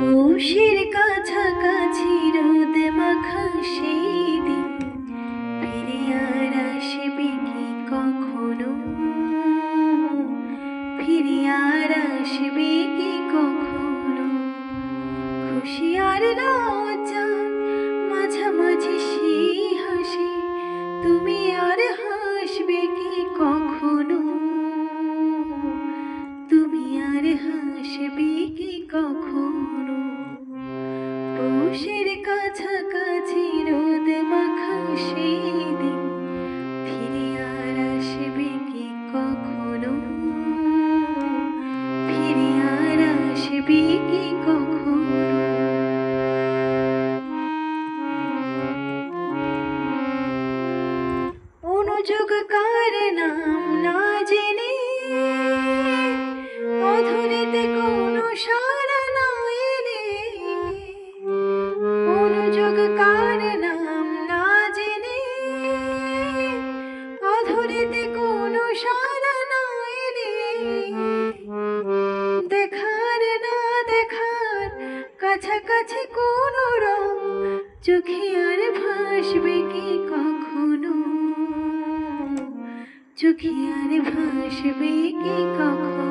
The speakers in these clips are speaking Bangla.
পৌষের কাছাকাছি রোদ মাখা সেই দিন ফিরে আর আসবে কি কখনো? ফিরে আর আসবে কি কখনো? খুশি আর লজ্জার পৌষের কাছাকাছি রোদ মাখা সেই দিন। ফিরে আর আসবে কি কখনো? ফিরে আর আসবে কি কখনো? অনুযোগ কার নাম? না চোখে আর ভাসবে কি কখনো? চোখে আর ভাসবে কি কখনো?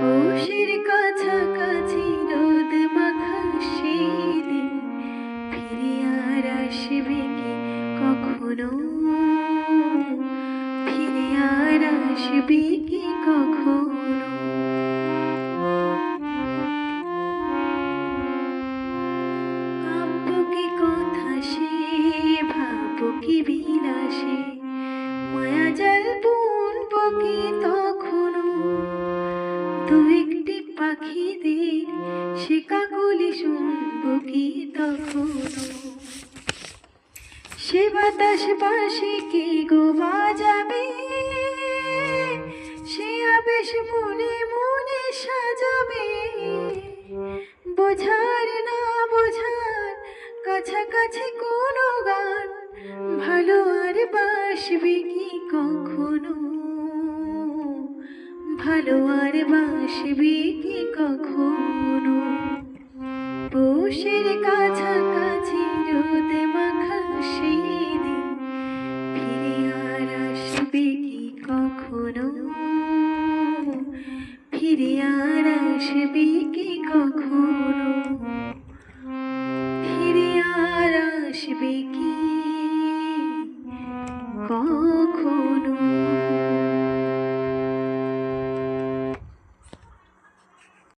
পৌষের কাছাকাছি রোদ মাখা সেই ফিরে আর আসবে কি কখনো? ফিরে আর আসবে কি কখনো? দু একটি পাখিদের বাতাস পাশে কে গো বাজাবে? সে আবেশ মনে মনে সাজাবে। বোঝার না বোঝার কাছাকাছি কোনো গান ভালো আর বাসবে কি কখনো? ভালো আর বাসবে কি কখনো। পৌষের কাছাকাছি রোদে মাখা সেই দিন ফিরে আর আসবে কি কখনো? ফিরে আর আসবে কি কখনো? ফিরে আর আসবে কি